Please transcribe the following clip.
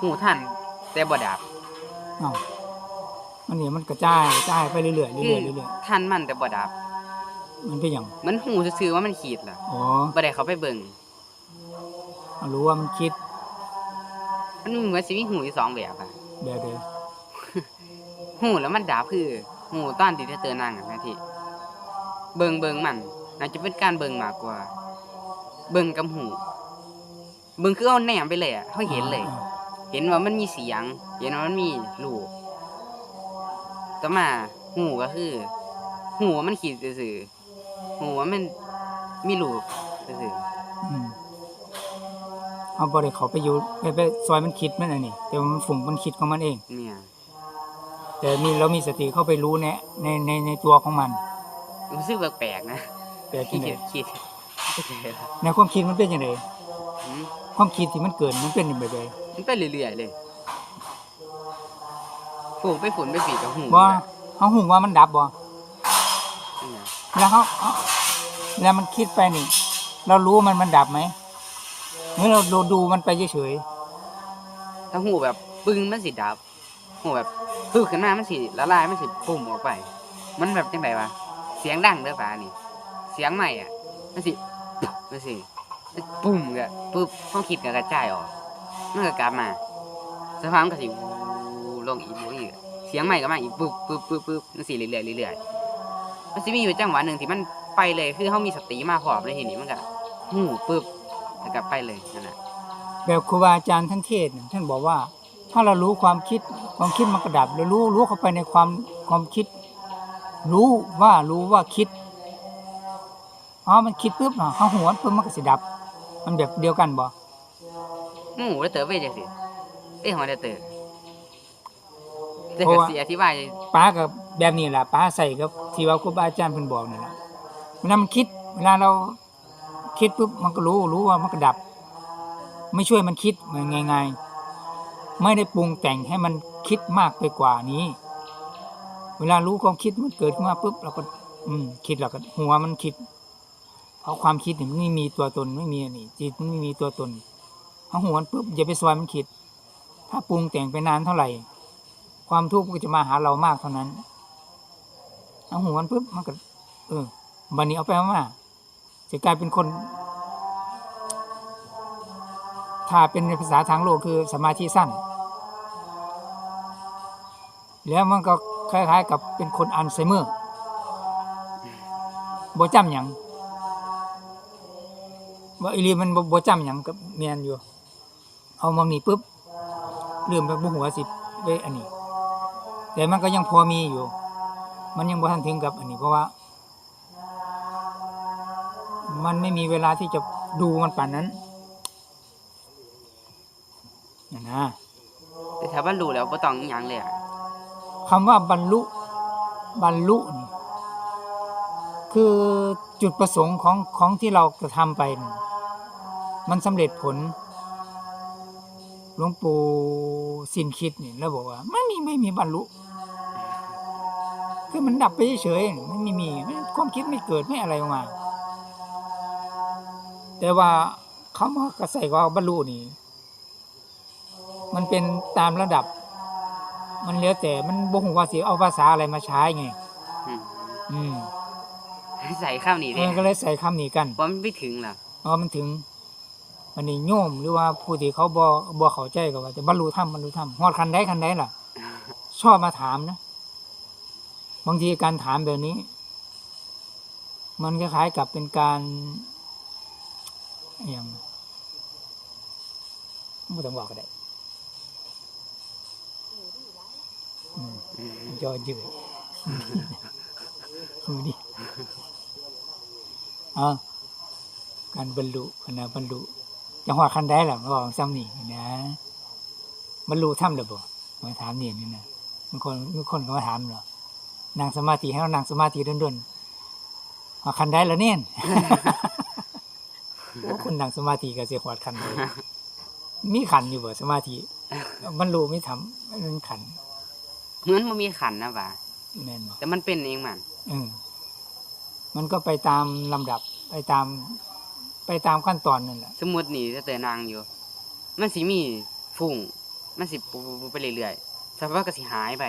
หูทันแต่บ่ดับอ้าวมันนี่มันกระจายกระจายไปเรื่อยๆเรื่อยๆคือเรื่อยทันมันแต่บ่ดับ ๆมันเป็นหยังมันหูซื่อๆว่ามันขีดล่ะอ๋อบ่ได้เขาไปเบิ่งรู้ว่ามันคิดมันเหมือนสิมีหูอยู่สองแบบอะเดี๋ยวเดี๋ยวหูแล้วมันดับคือหูตอนที่เธอเตือนนั่งอะแม่ที่เบิ่งเบิ่งมันน่าจะเป็นการเบิ่งมากกว่า เบิ่งกับหูเบิ่งคือเอาแหนมไปเลยอะเขาเห็นเลย อ่า เห็นว่ามันมีเสียง เห็นว่ามันมีลูกต่อมาหูก็คือหูว่ามันขีดซื่อๆหูว่ามันมีลูกซื่ออืมเอาบริเขาไปอยู่ไปไปซอยมันคิดมันอันนี้แต่ว่ามันฝุ่งมันคิดของมันเองๆเนี่ย แต่มีเรามีสติเข้าไปรู้ในในในในตัวของมัน รู้สึกแปลกๆนะแต่ขีที่ดไหนขีดในความคิดมันเป็นยังไงอืมความคิดที่มันเกิดมันเป็นยังไง มันไปเรื่อยๆเลยฝูงไปฝุ่นไปฝีกับหูว่าเขาหูว่ามันดับบ่เนี่ยแล้วเขาเอาแล้วมันคิดไปนี่ เรารู้มันมันดับไหมเมื่อเราดูดูมันไปเฉยถ้าหูแบบปึ้งมันสิดับหูแบบปึ้งขึ้นมามันสิละลายมันสิปุ่มออกไป มันแบบจังไดวะเสียงดังเด้อฟ้านี่ เสียงใหม่อะมันสิปุ๊บมันสิมันปุ่มก็ปุ๊บความคิดก็กระจายออก มันก็กลับมาสักพักมันก็สิวลงอีกลงอีกเสียงใหม่ก็มาอีกปุ๊บปุ๊บปุ๊บปุ๊บมันสิเรื่อยๆเรื่อยๆมันสิมีอยู่จังหวะหนึ่งที่มันไปเลยคือเขามีสติมาพร้อมเลยทีนี้มันก็หูปุ๊บแล้วก็ไปเลยนั่นแหละแบบครูบาอาจารย์ท่านเทศน์ท่านบอกว่า ถ้าเรารู้ความคิดความคิดมันกระดับเรารู้รู้เข้าไปในความความคิด รู้ว่ารู้ว่าคิดอ๋อมันคิดปุ๊บเนาะเขาหัวปุ๊บมันก็สิดับ มันแบบเดียวกันบ่ หมูได้เต๋อไปจังสิเอ้ยหัวได้เต๋อแต่ก็สิอธิบายป้ากับแบบนี้แหละป้าใส่กับที่ว่าครูบาอาจารย์เพิ่นบอกนี่แหละเวลามันคิด เวลาเราคิดปุ๊บมันก็รู้รู้ว่ามันก็ดับ ไม่ช่วยมันคิดเหมือนง่ายๆไม่ได้ปรุงแต่งให้มันคิดมากไปกว่านี้ เวลารู้ความคิดมันเกิดขึ้นมาปุ๊บเราก็ อืม คิดเราก็หัวมันคิด เพราะความคิดเนี่ยมันไม่มีตัวตนไม่มีอันนี้จิตมันไม่มีตัวตน เอาหัวนปุ๊บอย่าไปซอยมันคิด ถ้าปรุงแต่งไปนานเท่าไหร่ ความทุกข์ก็จะมาหาเรามากเท่านั้นเอาหัวนปุ๊บมันก็ เออบันนี้เอาไปมาจะกลายเป็นคน ถ้าเป็นภาษาทางโลกคือสมาธิสั้น แล้วมันก็คล้ายๆ กับเป็นคนอัลไซเมอร์บ่จำหยังว่าอีลีมันบ่บ่จำหยังกับเมียนอยู่ เอามองนี่ปุ๊บเริ่มไปบ่หัวสิไปอันนี้ แต่มันก็ยังพอมีอยู่ มันยังบ่ทันถึงกับอันนี้เพราะว่า มันไม่มีเวลาที่จะดูมันป่านนั้นนะนะแต่ถ้าบรรลุแล้วบ่ต้องอิหยังเลยอะคำว่าบรรลุบรรลุนี่คือจุดประสงค์ของของที่เรากระทำไปนี่มันสำเร็จผล หลวงปู่สินคิดนี่แล้วบอกว่าไม่มีไม่มีบรรลุ คือมันดับไปเฉยๆมันไม่มีไม่ความคิดไม่เกิดไม่อะไรออกมา แต่ว่าเขามากระใส่ว่าบรรลุนี่ มันเป็นตามระดับ มันแล้วแต่มันบ่ฮู้ว่าสิเอาภาษาอะไรมาใช้ไง อืมอืมใส่ข้าวนี่เอเด้อก็เลยใส่คำนี้กันเพราะมันไม่ถึงล่ะเพราะมันถึง มันนี่โยมหรือว่าผู้ที่เขาบ่บ่เข้าใจก็ว่าจะบรรลุธรรมบรรลุธรรมฮอดคันใดคันใดล่ะ ชอบมาถามนะ บางทีการถามแบบนี้ มันคล้ายๆกับเป็นการอย่างไม่ต้องบอกก็ได้อืมยอยืดดูดิอ่าการบรรลุนะบรรลุ จังหวะคันได้หรอบอกซ้ำนี่นะบรรลุถ้ำหรือบ่มาถามเนี่ยนี่นะบางคนบางคนก็มาถามเหรอนั่งสมาธิให้เรานั่งสมาธิด้นๆว่าคันได้แล้วเนี่ยโอ้คนนั่งสมาธิก็เสียขวดคันเลยมีขันอยู่บ่สมาธิบรรลุไม่ทำมันขันเหมือนมันมีขันนะว่ะแม่นบ่แต่มันเป็นเองมันเออมันก็ไปตามลำดับไปตาม ไปตามขั้นตอนนั่นแหละสมมุตินี่ถ้าเตอนางอยู่ มันสิมีฟุ่งมันสิปูไปเรื่อยๆสภาพก็สิหายไป